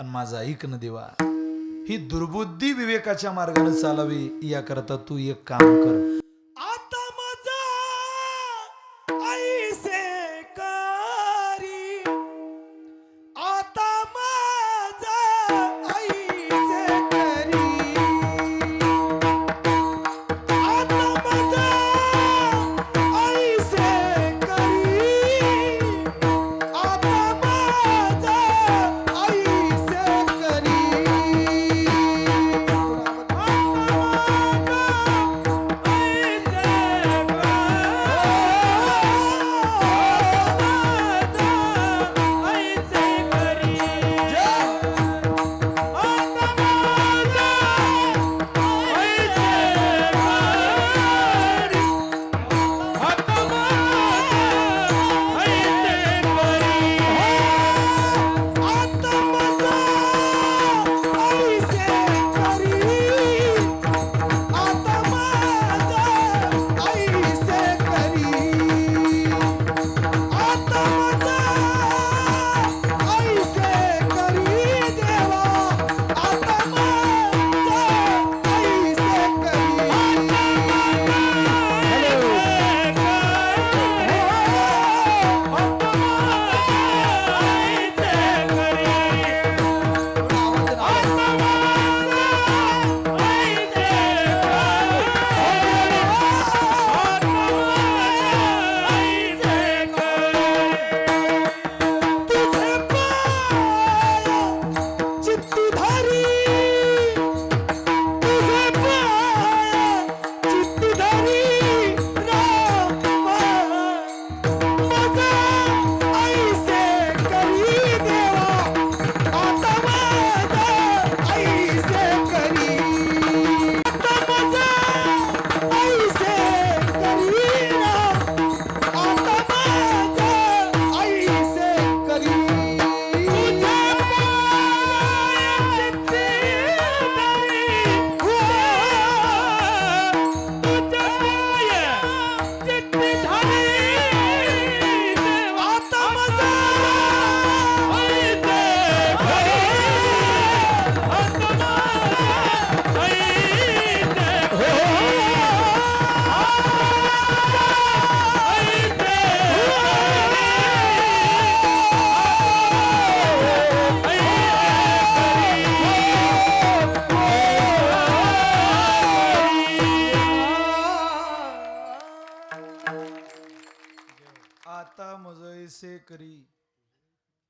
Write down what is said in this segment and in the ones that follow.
आणि माझं ऐक न देवा. ही दुर्बुद्धी विवेकाच्या मार्गाने चालावी याकरता तू एक काम कर.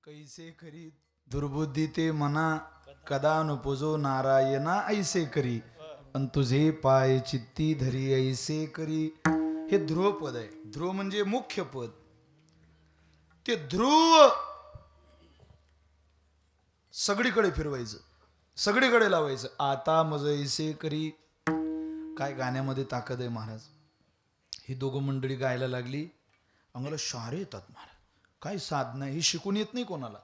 कैसे करी? दुर्बुद्धी ते मना कदा नुपुजो नारायणा ऐसे करी। पण तुझे पाय चित्ती धरी ऐसे करी। हे ध्रुव पद आहे. ध्रुव म्हणजे मुख्य पद. ते ध्रुव सगळीकडे फिरवायचं. सगळीकडे लावायचं. आता मज ऐसे करी. काय गाण्यामध्ये ताकद आहे महाराज? ही दोघं मंडळी गायला लागली. आम्हाला शारे येतात महाराज. काय साधना ही शिकून येत नाही कोणाला.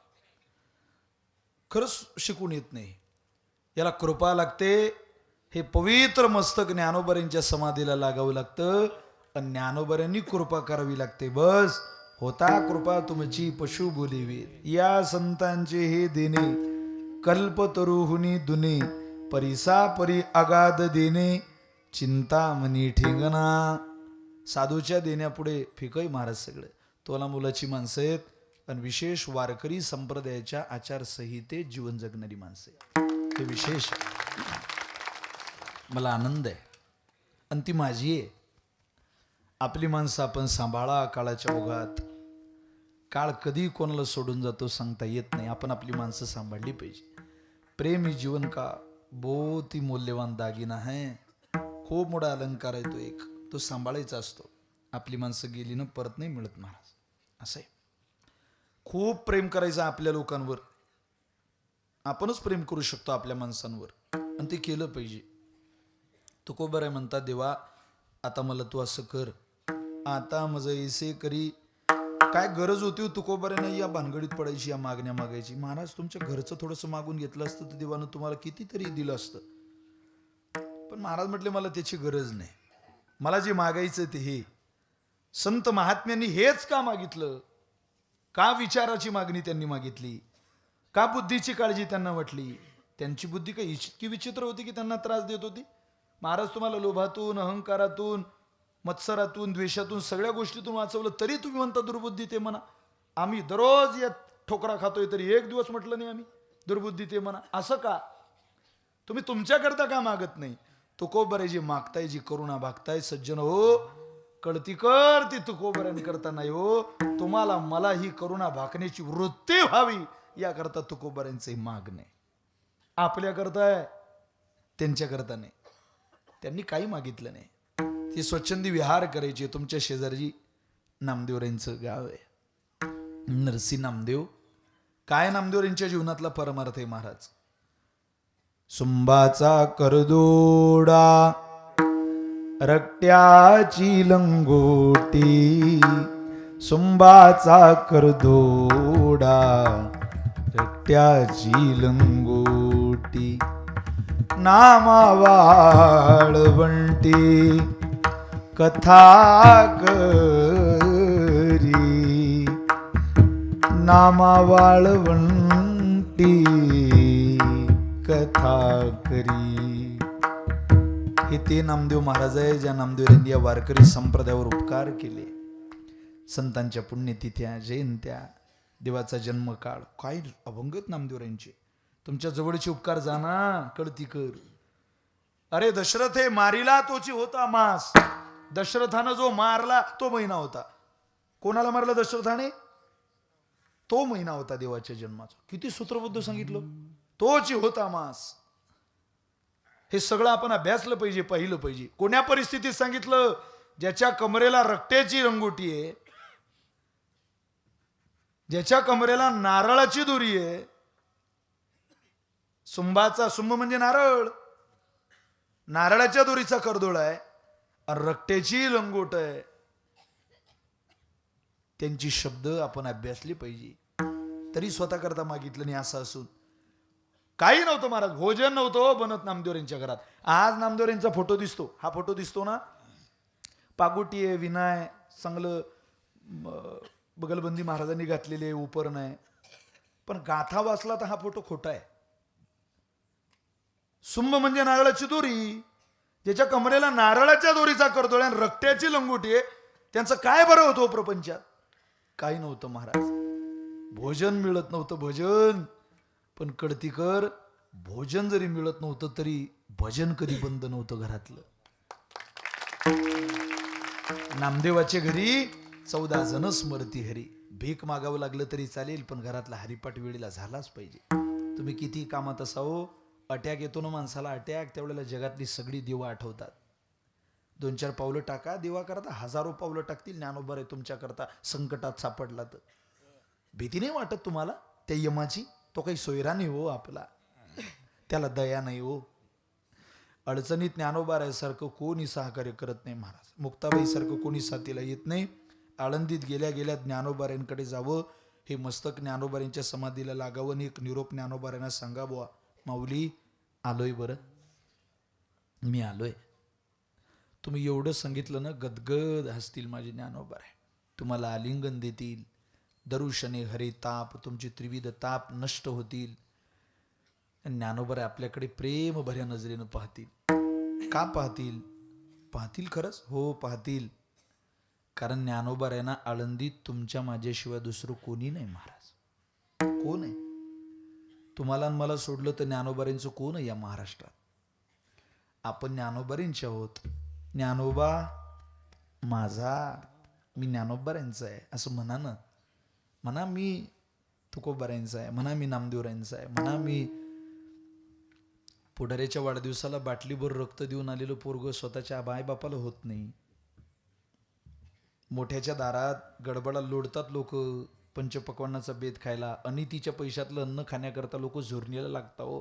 खरंच शिकून येत नाही. याला कृपा लागते हे पवित्र मस्तक ज्ञानोबऱ्यांच्या समाधीला लागावं लागतं आणि ज्ञानोबऱ्यांनी कृपा करावी लागते. बस होता कृपा तुमची पशु बोलिवी. या संतांचे हे देणे कल्प तरुहुनी दुने परिसा परी अगाध देणे चिंता मनी ठेंगणा. साधूच्या देण्यापुढे फिकय महाराज सगळे. तोला मुलाची माणसं आहेत आणि विशेष वारकरी संप्रदायाच्या आचारसंहितेत जीवन जगणारी माणसं आहेत. हे विशेष. मला आनंद आहे. आणि ती माझी आहे. आपली माणसं आपण सांभाळा काळाच्या ओघात. काळ कधी कोणाला सोडून जातो सांगता येत नाही. आपण आपली माणसं सांभाळली पाहिजे. प्रेम ही जीवन का? बहुत ही मौल्यवान दागिना आहे खूप मोठा अलंकार आहे तो एक. तो सांभाळायचा असतो. आपली माणसं गेली ना परत नाही मिळत महाराज. असं आहे खूप प्रेम करायचं आपल्या लोकांवर. आपणच प्रेम करू शकतो आपल्या माणसांवर. आणि ते केलं पाहिजे. तुकोबर आहे म्हणता देवा आता मला तू असं कर. आता माझं ऐसे करी. काय गरज होती हो नाही या भानगडीत पडायची या मागण्या मागायची? महाराज तुमच्या घरचं थोडंसं मागून घेतलं असतं तर देवानं तुम्हाला कितीतरी दिलं असतं. पण महाराज म्हटले मला त्याची गरज नाही. मला जे मागायचं ते हे. संत महात्म्यांनी हेच का मागितलं? का विचाराची मागणी त्यांनी मागितली? का बुद्धीची काळजी त्यांना वाटली? त्यांची बुद्धी काही इतकी विचित्र होती की त्यांना त्रास देत होती? महाराज तुम्हाला लोभातून अहंकारातून मत्सरातून द्वेषातून सगळ्या गोष्टीतून वाचवलं तरी तुम्ही म्हणता दुर्बुद्धी ते म्हणा. आम्ही दररोज या ठोकरा खातोय तरी एक दिवस म्हटलं नाही आम्ही दुर्बुद्धी ते म्हणा. असं का? तुम्ही तुमच्याकरता का मागत नाही? तुकोबरे जी मागताय जी करुणा भागताय सज्जन हो कळती कर ती तुकोबऱ्याने करता नाही हो तुम्हाला मला ही करुणा भाकण्याची वृत्ती व्हावी. याकरता तुकोबऱ्यांचे मागणे. आपल्या करताय त्यांच्या करता नाही. त्यांनी काही मागितलं नाही. ती स्वच्छंदी विहार करायची तुमच्या शेजारी नामदेवऱ्यांचं गाव आहे. नरसी नामदेव. काय नामदेव यांच्या जीवनातला परमार्थ आहे महाराज? सुंबाचा करदोडा. रक्त्याची लंगोटी सुंबाचा करदोडा रक्त्याची लंगोटी नामावाळवंटी कथा करी नामावाळवंटी कथा करी. हे ते नामदेव महाराज आहे ज्या नामदेवांनी या वारकरी संप्रदायावर उपकार केले. संतांच्या पुण्यतिथ्या जयंत्या देवाचा जन्मकाळ. काय अभंगत नामदेवरांचे तुमच्या जवळचे उपकार जाना कळती कर. अरे दशरथ हे मारिला तोची होता मास. दशरथानं जो मारला तो महिना होता. कोणाला मारला दशरथाने? तो महिना होता देवाच्या जन्माचा. किती सूत्रबद्ध सांगितलं? तोची होता मास. हे सगळं आपण अभ्यासलं पाहिजे पाहिलं पाहिजे. कोण्या परिस्थितीत सांगितलं? ज्याच्या कमरेला रक्त्याची रंगोटी आहे ज्याच्या कमरेला नारळाची दोरी आहे सुंबाचा सुंब म्हणजे नारळ. नारळाच्या दोरीचा करदोळ आहे रक्त्याची लंगोट आहे. त्यांची शब्द आपण अभ्यासली पाहिजे. तरी स्वतः करता मागितलं नाही असं असून काही नव्हतं महाराज भोजन नव्हतं बनत नामदेव यांच्या घरात. आज नामदेव यांचा फोटो दिसतो. हा फोटो दिसतो ना? पागोटी आहे विनाय चांगलं बगलबंदी महाराजांनी घातलेले उपर उपरण आहे. पण गाथा वाचला तर हा फोटो खोटा आहे. सुंभ म्हणजे नारळाची दोरी. ज्याच्या कमरेला नारळाच्या दोरीचा करतोय आणि रक्त्याची लंगोटी आहे त्यांचं काय बरं होतं हो प्रपंचात? काही नव्हतं महाराज. भोजन मिळत नव्हतं भजन. पण कडतीकर भोजन जरी मिळत नव्हतं तरी भजन कधी बंद नव्हतं घरातलं. नामदेवाच्या घरी चौदा जण स्मरती हरी. भीक मागावं लागलं तरी चालेल पण घरातला हरिपाठ वेळेला झालाच पाहिजे. तुम्ही किती कामात असावं अटॅक येतो ना माणसाला अटॅक त्यावेळेला जगातली सगळी देवं आठवतात. दोन चार पावलं टाका देवा करता हजारो पावलं टाकतील ज्ञानोबर आहे तुमच्याकरता संकटात सापडला तर. भीती नाही वाटत तुम्हाला त्या यमाची? तो काही सोयरा नाही हो आपला. त्याला दया नाही हो. अडचणीत ज्ञानोबारायसारखं कोणी सहकार्य करत नाही महाराज. मुक्ताबाईसारखं कोणी साथीला येत नाही. आळंदीत गेल्या गेल्या ज्ञानोबाऱ्यांकडे जावं. हे मस्तक ज्ञानोबाऱ्यांच्या समाधीला लागावं आणि एक निरोप ज्ञानोबाऱ्यांना सांगा बुवा. माऊली आलोय बरं. मी आलोय. तुम्ही एवढं सांगितलं ना गदगद हसतील माझे ज्ञानोबार आहे तुम्हाला आलिंगन देतील. दरुशने हरे ताप तुमची त्रिविध ताप नष्ट होतील. आणि ज्ञानोबर आपल्याकडे प्रेम भऱ्या नजरेनं पाहतील. का पाहतील? पाहतील खरंच? हो पाहतील. कारण ज्ञानोबर आहे ना आळंदीत तुमच्या माझ्याशिवाय दुसरं कोणी नाही महाराज. कोण आहे? तुम्हाला मला सोडलं तर ज्ञानोबाऱ्यांचं कोण आहे या महाराष्ट्रात? आपण ज्ञानोबारींचे आहोत. ज्ञानोबा माझा मी ज्ञानोबाऱ्यांचा आहे असं म्हणा ना म्हणा मी तुकोबाऱ्यांचा आहे. म्हणा मी नामदेवरायांचा आहे. म्हणा मी पुढाऱ्याच्या वाढदिवसाला बाटलीभर रक्त देऊन आलेलं पोरग स्वतःच्या बायबापाला होत नाही. मोठ्याच्या दारात गडबडा लोडतात लोक पंचपक्वानाचा बेत खायला. अनितीच्या पैशातलं अन्न खाण्याकरता लोक झुरणीला लागता हो.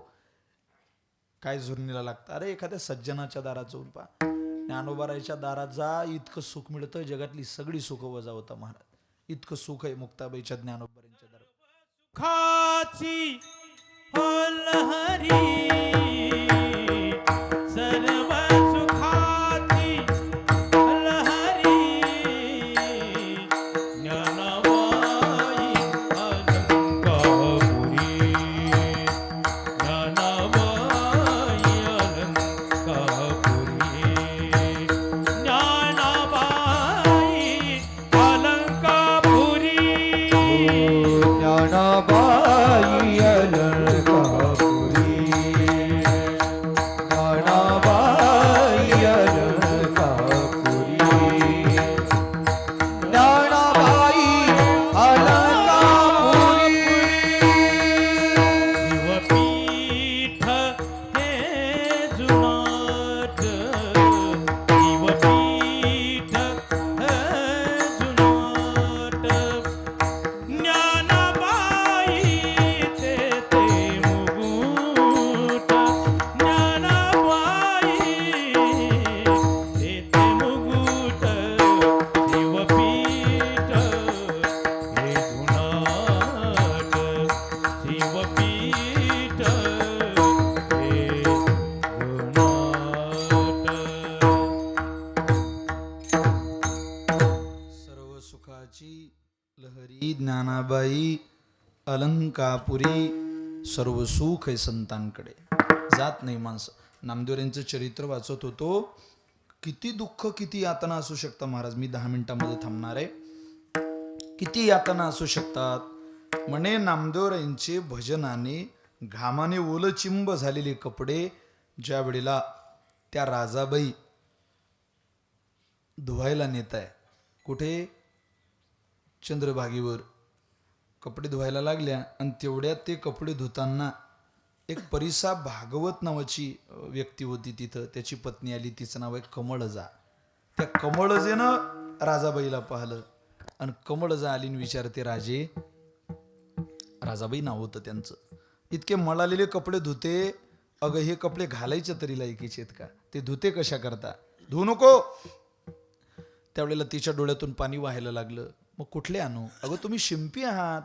काय झुरणीला लागतं? अरे एखाद्या सज्जनाच्या दारात जाऊन पा ज्ञानोबारायच्या दारात जा इतकं सुख मिळतं. जगातली सगळी सुख वजा होता महाराज. इतकं सुख आहे मुक्ताबाईच्या ज्ञानोबारांच्या दर खाची हरी Bana ज्ञानाबाई अलंकापुरी सर्व सुख आहे संतांकडे. जात नाही माणसं. नामदेवरांचं चरित्र वाचत होतो. किती दुःख किती यातना असू शकतं महाराज? मी दहा मिनिटांमध्ये थांबणार आहे. किती यातना असू शकतात? म्हणे नामदेवरांचे भजनाने घामाने ओलचिंब झालेले कपडे ज्या वेळेला त्या राजाबाई धुवायला नेत आहे कुठे? चंद्रभागेवर. कपडे धुवायला लागल्या आणि तेवढ्यात ते कपडे धुताना एक परिसा भागवत नावाची व्यक्ती होती तिथं. त्याची पत्नी आली. तिचं नाव आहे कमळजा. त्या कमळजेनं राजाबाईला पाहिलं. आणि कमळजा आली विचारते राजे राजाबाई नाव होतं त्यांचं. इतके मळालेले कपडे धुते. अगं हे कपडे घालायचे तरी लायकीचे का? ते धुते कशा करता धुवू नको. त्यावेळेला तिच्या डोळ्यातून पाणी व्हायला लागलं. मग कुठले आणू? अगं तुम्ही शिंपी आहात.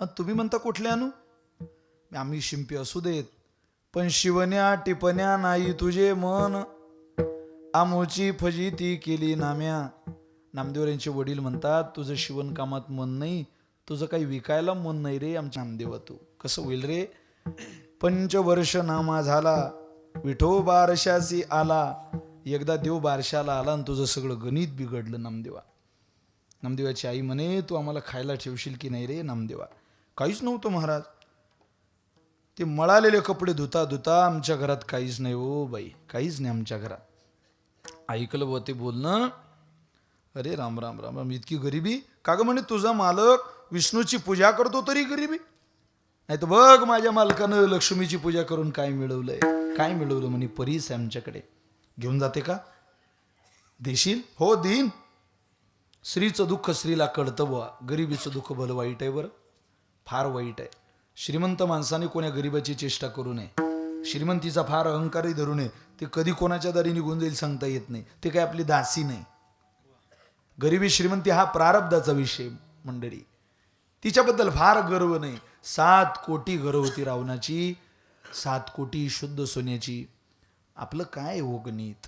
आणि तुम्ही म्हणता कुठले आणू? आम्ही शिंपी असू देत. पण शिवण्या टिपण्या नाही तुझे मन. आमोची फजिती केली नाम्या. नामदेवरांचे वडील म्हणतात तुझं शिवणकामात मन नाही. तुझं काही विकायला मन नाही रे आमच्या नामदेवा तू. कसं होईल रे? पंचवर्ष नामा झाला. विठो बारशासी आला. एकदा देव बारशाला आला आणि तुझं सगळं गणित बिघडलं नामदेवा. नामदेवाची आई म्हणे तू आम्हाला खायला ठेवशील की नाही रे नामदेवा? काहीच नव्हतं महाराज. ते मळालेले कपडे धुता धुता आमच्या घरात काहीच नाही हो बाई काहीच नाही आमच्या घरात. ऐकलं व ते बोलणं. अरे राम राम राम राम इतकी गरिबी. का ग म्हणे तुझा मालक विष्णूची पूजा करतो तरी गरिबी? नाही तर बघ माझ्या मालकानं लक्ष्मीची पूजा करून काय मिळवलंय. काय मिळवलं म्हणे परीस आहे आमच्याकडे. घेऊन जाते का? देशील? हो देईन. स्त्रीचं दुःख स्त्रीला कळतं बुवा. गरिबीचं दुःख भलं वाईट आहे बरं. फार वाईट आहे. श्रीमंत माणसाने कोण्या गरिबाची चेष्टा करू नये. श्रीमंतीचा फार अहंकारही धरू नये. ते कधी कोणाच्या दारी निघून जाईल सांगता येत नाही. ते काय आपली दासी नाही. गरिबी श्रीमंती हा प्रारब्धाचा विषय मंडळी. तिच्याबद्दल फार गर्व नाही. सात कोटी गर्भवती रावणाची. सात कोटी शुद्ध सोन्याची. आपलं काय हो गणित